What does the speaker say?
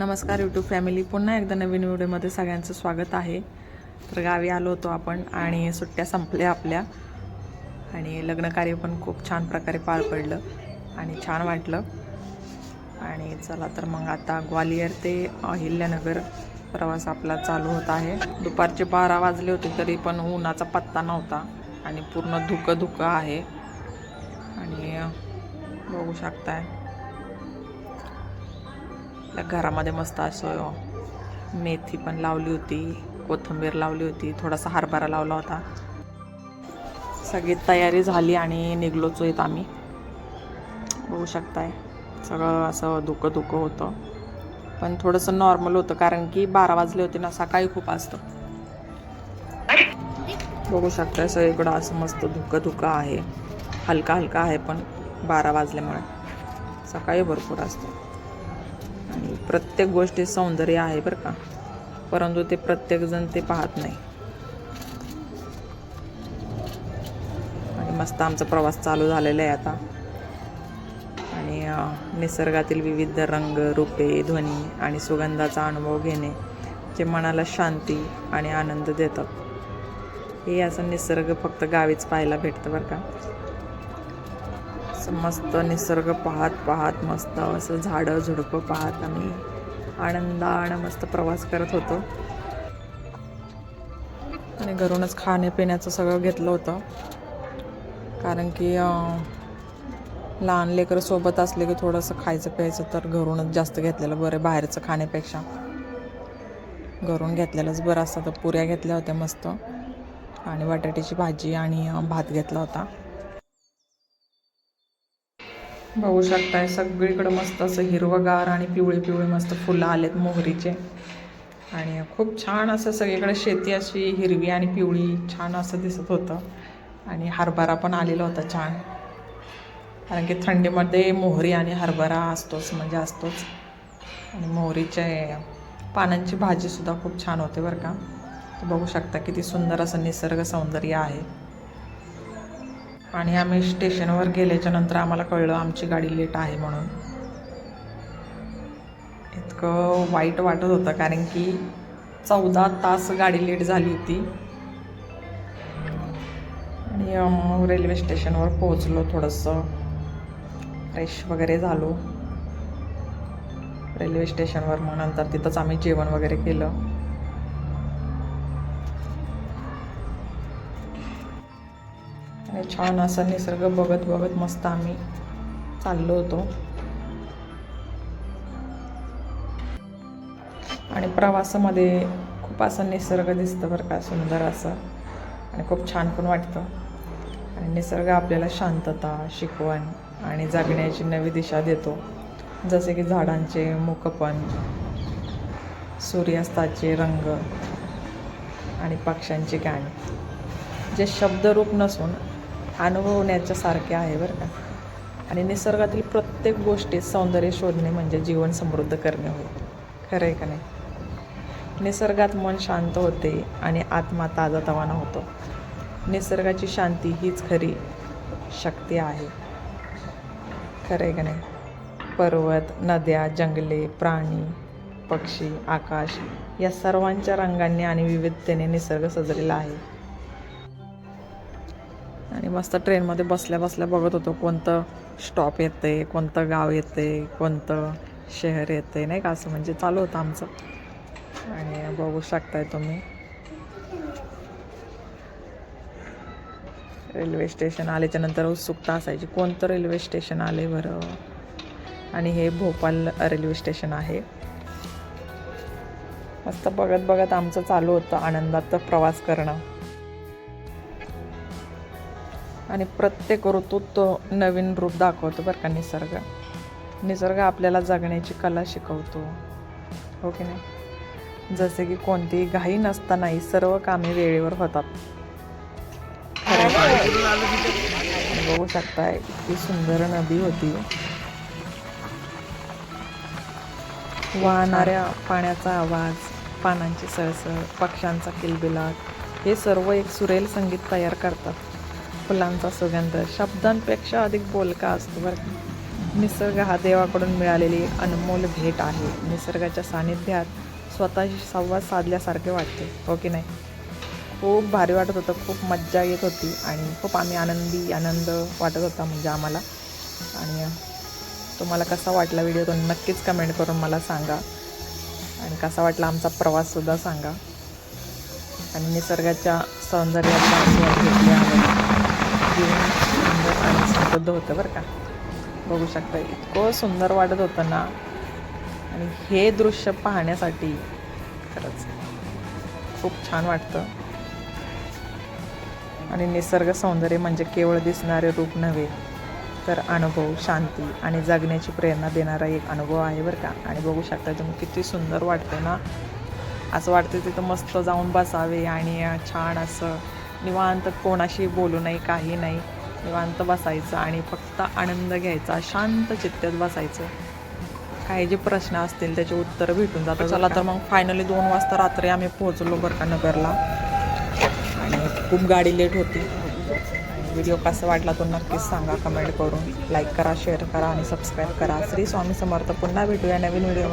नमस्कार YouTube family पुन्हा एकदा नवीन व्हिडिओमध्ये सगळ्यांचं स्वागत आहे. तर गावी आलो होतो आपण आणि सुट्ट्या संपल्या आपल्या. आणि लग्नकार्य पण खूप छान प्रकारे पार पडलं आणि छान वाटलं. आणि चला तर मग आता ग्वालियर ते अहिल्यानगर प्रवास आपला चालू होत आहे. दुपारचे बारा वाजले होते तरी पण उन्हाचा पत्ता नव्हता आणि पूर्ण धुकं धुकं आहे. आणि बघू शकताय. आपल्या घरामध्ये मस्त असं मेथी पण लावली होती कोथिंबीर लावली होती थोडासा हरभरा लावला होता. सगळी तयारी झाली आणि निघलोच येत आम्ही. बघू शकताय सगळं असं धुकं धुकं होतं. पण थोडंसं नॉर्मल होतं कारण की बारा वाजले होते ना सकाळी खूप असतं. बघू शकताय सगळीकडं असं मस्त धुकं धुकं आहे. हलका हलका आहे पण बारा वाजल्यामुळे. सकाळी भरपूर असतं. आणि प्रत्येक गोष्टी सौंदर्य आहे बरं का. परंतु ते प्रत्येकजण ते पाहत नाही. आणि मस्त आमचा प्रवास चालू झालेला आहे आता. आणि निसर्गातील विविध रंग रूपे ध्वनी आणि सुगंधाचा अनुभव घेणे जे मनाला शांती आणि आनंद देतात. हे असं निसर्ग फक्त गावीच पाहायला भेटतं बरं का. मस्त निसर्ग पाहत पाहत मस्त असं झाडं झुडपं पाहत आम्ही. आनंदानं मस्त प्रवास करत होतो. आणि घरूनच खाण्यापिण्याचं सगळं घेतलं होतं. कारण की लहान लेकरं सोबत असले की थोडंसं खायचं प्यायचं तर घरूनच जास्त घेतलेलं बरं बाहेरचं खाण्यापेक्षा. घरून घेतलेलंच बरं असतं. तर पुऱ्या घेतल्या होत्या मस्त. आणि बटाट्याची भाजी आणि भात घेतला होता. बघू शकताय सगळीकडं मस्त असं हिरवगार आणि पिवळे पिवळे मस्त फुलं आलेत मोहरीचे. आणि खूप छान असं सगळीकडे शेती अशी हिरवी आणि पिवळी छान असं दिसत होतं. आणि हरभरा पण आलेला होता छान. कारण की थंडीमध्ये मोहरी आणि हरभरा असतोच म्हणजे असतोच. आणि मोहरीचे पानांची भाजीसुद्धा खूप छान होते बरं का. तर बघू शकता किती सुंदर असं निसर्ग सौंदर्य आहे. आणि आम्ही स्टेशनवर गेल्याच्यानंतर आम्हाला कळलं आमची गाडी लेट आहे म्हणून. इतकं वाईट वाटत होतं कारण की चौदा तास गाडी लेट झाली होती. आणि रेल्वे स्टेशनवर पोहोचलो थोडंसं. फ्रेश वगैरे झालो. रेल्वे स्टेशनवर मग नंतर तिथंच आम्ही जेवण वगैरे केलं. आणि छान असा निसर्ग बघत बघत मस्त आम्ही चाललो होतो. आणि प्रवासामध्ये खूप असं निसर्ग दिसतं बरं का सुंदर असं. आणि खूप छान पण वाटतं. आणि निसर्ग आपल्याला शांतता शिकवण आणि जगण्याची नवी दिशा देतो. जसे की झाडांचे मुखपण सूर्यास्ताचे रंग आणि पक्ष्यांचे गाणी. जे शब्दरूप नसून अनुभवण्याच्या सारखे आहे बरं का. आणि निसर्गातील प्रत्येक गोष्टीत सौंदर्य शोधणे म्हणजे जीवन समृद्ध करणे होय. खरं आहे का नाही? निसर्गात मन शांत होते आणि आत्मा ताजातवाना होतो. निसर्गाची शांती हीच खरी शक्ती आहे. खरं आहे का नाही? पर्वत नद्या जंगले प्राणी पक्षी आकाश या सर्वांच्या रंगांनी आणि विविधतेने निसर्ग सजलेला आहे. आणि मस्त ट्रेनमध्ये बसल्या बसल्या बघत होतो कोणतं स्टॉप येते कोणतं गाव येते कोणतं शहर येते नाही का? असं म्हणजे चालू होतं आमचं. आणि बघू शकताय तुम्ही. रेल्वे स्टेशन आल्याच्यानंतर उत्सुकता असायची कोणतं रेल्वे स्टेशन आले बरं? आणि हे भोपाल रेल्वे स्टेशन आहे. मस्त बघत बघत आमचं चालू होतं आनंदात प्रवास करणं. आणि प्रत्येक ऋतूत तो नवीन रूप दाखवतो बरं का निसर्ग. निसर्ग आपल्याला जगण्याची कला शिकवतो. हो की नाही? जसे की कोणतीही घाई नसतानाही सर्व कामे वेळेवर होतात. बघू शकताय इतकी सुंदर नदी होती. वाहणाऱ्या पाण्याचा आवाज पानांची सळसळ पक्ष्यांचा किलबिलाट हे सर्व एक सुरेल संगीत तयार करतात. फुलांचा सुगंध. शब्दांपेक्षा अधिक बोलका असतो बरं निसर्ग हा देवाकडून मिळालेली अनमोल भेट आहे. निसर्गाच्या सानिध्यात स्वतःशी संवाद साधल्यासारखे वाटते हो की नाही? खूप भारी वाटत होतं खूप मज्जा येत होती आणि खूप आम्ही आनंदी आनंद वाटत होता म्हणजे आम्हाला. आणि तुम्हाला कसा वाटला व्हिडिओ तो नक्कीच कमेंट करून मला सांगा. आणि कसा वाटला आमचा प्रवाससुद्धा सांगा. आणि निसर्गाच्या सौंदर्याचा आस्वाद घेतल्यावर आणि होतं बरं का. बघू शकता इतकं सुंदर वाटत होतं ना. आणि हे दृश्य पाहण्यासाठी खरंच खूप छान वाटतं. आणि निसर्ग सौंदर्य म्हणजे केवळ दिसणारे रूप नव्हे तर अनुभव शांती आणि जगण्याची प्रेरणा देणारा एक अनुभव आहे बरं का. आणि बघू शकता तुम्ही किती सुंदर वाटतं ना. असं वाटतं तिथं मस्त जाऊन बसावे आणि छान असं निवांत कोणाशी बोलू नाही काही नाही. निवांत बसायचं आणि फक्त आनंद घ्यायचा शांत चित्त्यात बसायचं. काही जे प्रश्न असतील त्याचे उत्तर भेटून जातात. चला तर मग फायनली दोन वाजता रात्री आम्ही पोहोचलो बरं का नगरला आणि खूप गाडी लेट होती. व्हिडिओ कसा वाटला तो नक्कीच सांगा कमेंट करून. लाईक करा शेअर करा आणि सबस्क्राईब करा. श्री स्वामी समर्थ. पुन्हा भेटूया नवीन व्हिडिओ